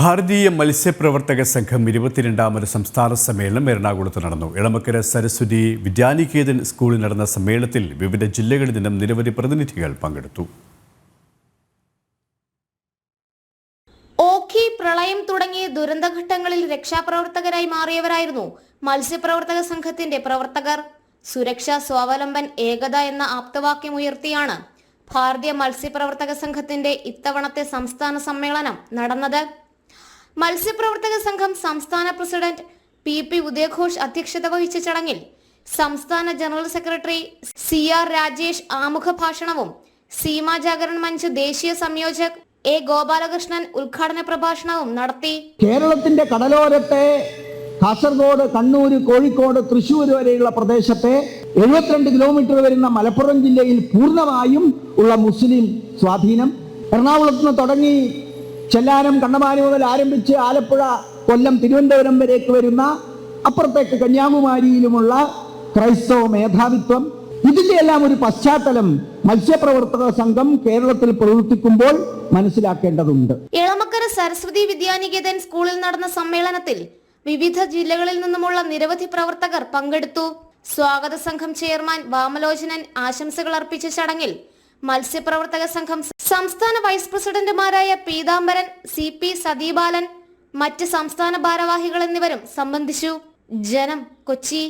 ഭാരതീയ മത്സ്യപ്രവർത്തക സംഘം ഇരുപത്തിരണ്ടാമത് സംസ്ഥാന സമ്മേളനം എറണാകുളത്ത് നടന്നു. ഇളമക്കര സരസ്വതി വിദ്യാനികേതൻ സ്കൂളിൽ നടന്ന സമ്മേളനത്തിൽ വിവിധ ജില്ലകളിൽ നിന്നും നിരവധി പ്രതിനിധികൾ പങ്കെടുത്തു. ഓഖി പ്രളയം തുടങ്ങിയ ദുരന്തഘട്ടങ്ങളിൽ രക്ഷാപ്രവർത്തകരായി മാറിയവരായിരുന്നു മത്സ്യപ്രവർത്തക സംഘത്തിന്റെ പ്രവർത്തകർ. സുരക്ഷ സ്വാവലംബൻ ഏകത എന്ന ആപ്തവാക്യം ഉയർത്തിയാണ് ഭാരതീയ മത്സ്യപ്രവർത്തക സംഘത്തിന്റെ ഇത്തവണത്തെ സംസ്ഥാന സമ്മേളനം നടന്നത്. മത്സ്യപ്രവർത്തക സംഘം സംസ്ഥാന പ്രസിഡന്റ് പി പി ഉദയഘോഷ് അധ്യക്ഷത വഹിച്ച ചടങ്ങിൽ സംസ്ഥാന general secretary C R Rajesh ആമുഖ ഭാഷണവും സീമാ ജാഗരൺ മഞ്ച് ദേശീയ സംയോജക് എ ഗോപാലകൃഷ്ണൻ ഉദ്ഘാടന പ്രഭാഷണവും നടത്തി. കേരളത്തിന്റെ കടലോരത്തെ കാസർഗോഡ് കണ്ണൂർ കോഴിക്കോട് തൃശ്ശൂർ വരെയുള്ള പ്രദേശത്തെ എഴുപത്തിരണ്ട് കിലോമീറ്റർ വരുന്ന മലപ്പുറം ജില്ലയിൽ പൂർണമായും ഉള്ള മുസ്ലിം സ്വാധീനം. എറണാകുളത്ത് നിന്ന് തുടങ്ങി ചെല്ലാനം കണ്ണമാനി മുതൽ ആരംഭിച്ച് ആലപ്പുഴ കൊല്ലം തിരുവനന്തപുരം വരേക്ക് വരുന്ന അപ്പുറത്തേക്ക് കന്യാകുമാരിയിലുമുള്ള ക്രൈസ്തവ മേധാവിത്വം. ഇതിന്റെ എല്ലാം ഒരു പശ്ചാത്തലം മത്സ്യപ്രവർത്തക സംഘം കേരളത്തിൽ പ്രവർത്തിക്കുമ്പോൾ മനസ്സിലാക്കേണ്ടതുണ്ട്. ഇളമക്കര സരസ്വതി വിദ്യാനികേതൻ സ്കൂളിൽ നടന്ന സമ്മേളനത്തിൽ വിവിധ ജില്ലകളിൽ നിന്നുമുള്ള നിരവധി പ്രവർത്തകർ പങ്കെടുത്തു. സ്വാഗത സംഘം ചെയർമാൻ വാമലോചനൻ ആശംസകൾ അർപ്പിച്ച ചടങ്ങിൽ മത്സ്യപ്രവർത്തക സംഘം സംസ്ഥാന വൈസ് പ്രസിഡന്റുമാരായ പീതാംബരൻ സി പി സതീബാലൻ മറ്റ് സംസ്ഥാന ഭാരവാഹികൾ എന്നിവരും സംബന്ധിച്ചു. ജനം കൊച്ചി.